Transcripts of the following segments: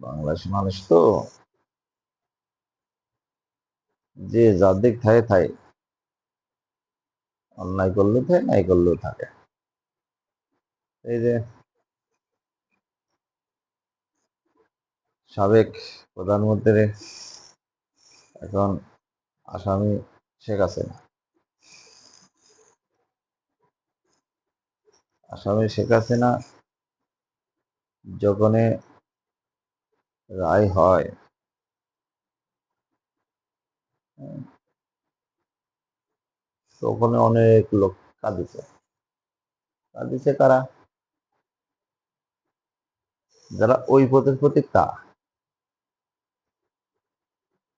বাংলাদেশ মানুষ তো? যে যার দিক থাকে থাকে অন্যায় করলেও থাকে নাই করলেও থাকে। এই যে সাবেক প্রধানমন্ত্রী, এখন আসামি শেখ হাসিনা। আসামি শেখ হাসিনা যখন রায় হয় তখন অনেক লোক কাঁদিছে। কাঁদিছে কারা? যারা ওই পথের প্রতি তা।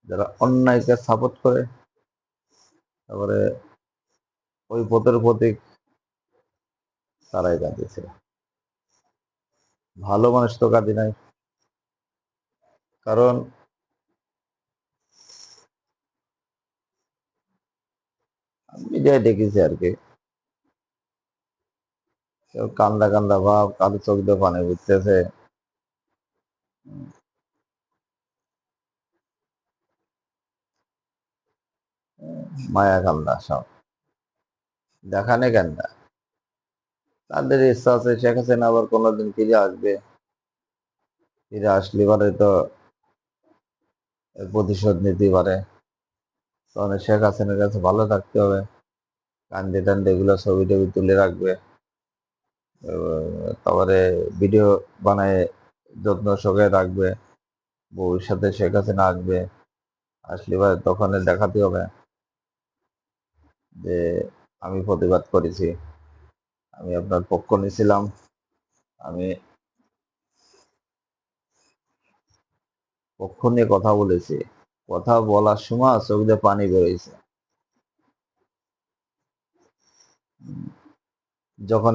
যারা অন্যায়কে সাপোর্ট করে, তারপরে ওই পথের প্রতীক তারাই কাঁদিছে ভালো মানুষ তো কাঁদি নাই। কারণ যাই দেখেছি আর কি। কান্দা কান্দা ভাব, কারও চোখ দিয়ে পানি বুঝতেছে মায়া কান্দা সব। দেখানে কেন না তাদের ইচ্ছা আছে, শেখ হাসিনা আবার কোনোদিন ফিরে আসবে। ফিরে আসলে পারে তো প্রতিশোধ নিতে পারে। তখন শেখ হাসিনার কাছে ভালো থাকতে হবে। কান্দে টান্দে এগুলো ছবি টবি তুলে রাখবে। তারপরে ভিডিও বানায় যত্ন সহকারে রাখবে। সাথে শেখ হাসিনা আসবে। আসলে এবার তখন দেখাতে হবে। যে আমি প্রতিবাদ করেছি। আমি আপনার পক্ষ নিয়েছিলাম। আমি পক্ষ নিয়ে কথা বলেছি। কথা বলার সময় চোখ দিয়ে পানি বেরোইছে। যখন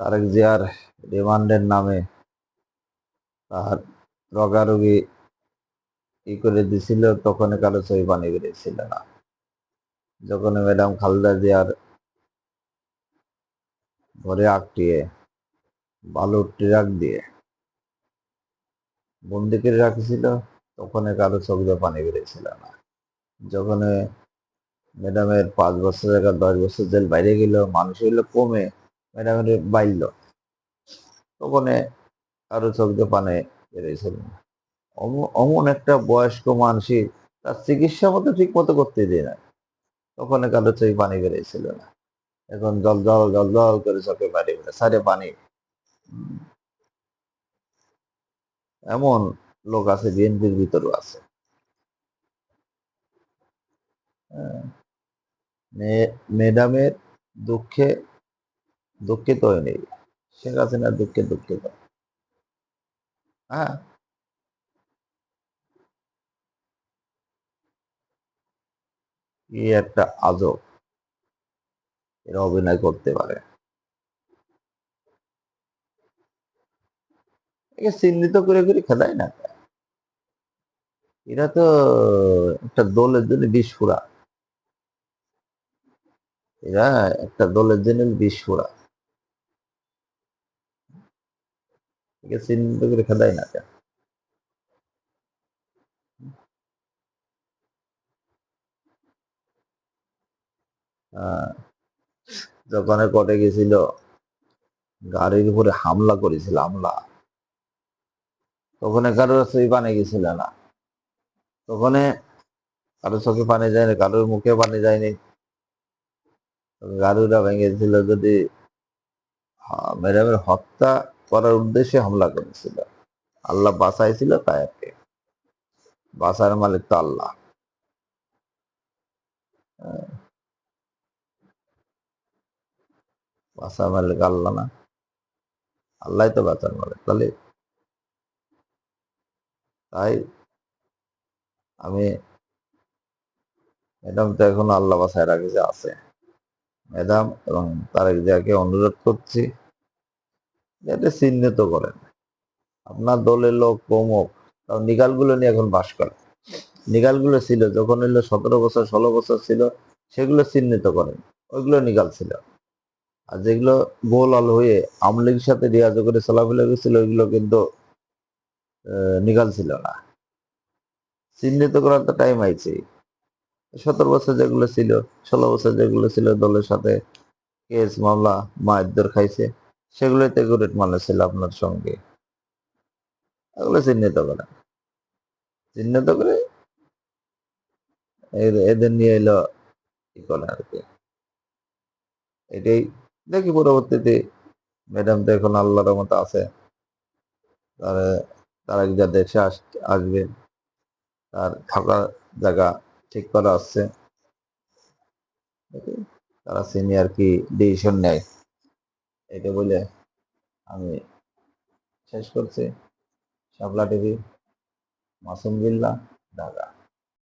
তারেক জিয়ার রিমান্ডের নামে তার রোগারোগী ই করে দিছিল, তখন কারও ছবি পানি বেরিয়েছিল না। যখন ম্যাডাম খালেদা জিয়ার ঘরে আটটিয়ে বালুর ট্রাক দিয়ে বন্দি করে রাখছিল তখন কারও চোখ দিয়ে পানি বেরিয়েছিল না। যখন ম্যাডামের পাঁচ বছর জায়গা দশ বছর জেল বাইরে গেল, মানুষ হইল কমে ম্যাডামের বাইল। তখন কারও চোখ দিয়ে পানি বেরিয়েছিল না। অমন একটা বয়স্ক মানসিক তার চিকিৎসা মতো ঠিক মতো করতে দিয়ে না তখন কারও চোখে পানি বেরিয়েছিল না। এখন জল জল জল জল করে চোখে পানি বেরো সারে পানি। এমন লোক আছে, বিএনপির ভিতরেও আছে। ম্যাডামের দুঃখে দুঃখিত হয়নি শেখ হাসিনার দুঃখে দুঃখিত। হ্যাঁ। কি একটা আজব। এরা অভিনয় করতে পারে। চিহ্নিত করে করে খেলায় না এরা তো একটা দলের জন্য বিষ ফুরা এরা একটা দলের জন্য বিষ ফুরা একে চিহ্নিত করে খেলায় না কেন? যখন কটে গেছিল, গাড়ির উপরে হামলা করেছিল, হামলা। তখন কারোর চোখে পানি গেছিল না। তখন কারোর চোখে পানি যায়নি কারোর মুখে পানি যায়নি গাড়িটা ভেঙেছিল যদি ম্যাডামের হত্যা করার উদ্দেশ্যে হামলা করেছিল। আল্লাহ বাঁচাইছিল তাই বাঁচার মালিক তো আল্লাহ। বাঁচার মালিক আল্লাহ না। আল্লাহ তো বাঁচার মালিক তাহলে তাই আমি ম্যাডাম তো এখন আল্লাহ বাসায় রাখে যে আছে। ম্যাডাম এবং তারেক জিয়াকে অনুরোধ করছি যাতে চিহ্নিত করেন। আপনার দলের লোক প্রমুখ নিকালগুলো নিয়ে এখন বাস করে। নিগালগুলো ছিল, যখন হইল সতেরো বছর, ষোলো বছর ছিল, সেগুলো চিহ্নিত করেন, ওইগুলো নিগাল ছিল। আর যেগুলো গোল আল হয়ে আমলিগের সাথে রিয়াজ করে চলাফেরা গেছিল ওইগুলো কিন্তু নিগাল ছিল না। চিহ্নিত করার তো টাইম আইছে। সতেরো বছর যেগুলো ছিল, ষোলো বছর যেগুলো ছিল দলের সাথে কেস, মামলা, মায়ের খাইছে, সেগুলোতে গুরেট মানে ছিল আপনার সঙ্গে। এগুলো চিহ্নিত করে। চিহ্নিত করে এদের নিয়ে এলো কি করে আর কি। এটাই দেখি পরবর্তীতে ম্যাডাম তো এখন আল্লাহর মতো আছে। তারা তারা যা দেশে আস- আসবে। তার থাকার জায়গা ঠিক করা আসছে তারা সিনিয়র কি ডিসিশন নেয়। এটা বলে আমি শেষ করছি। শাপলা টিভি, মাসুম বিল্লা, ঢাকা।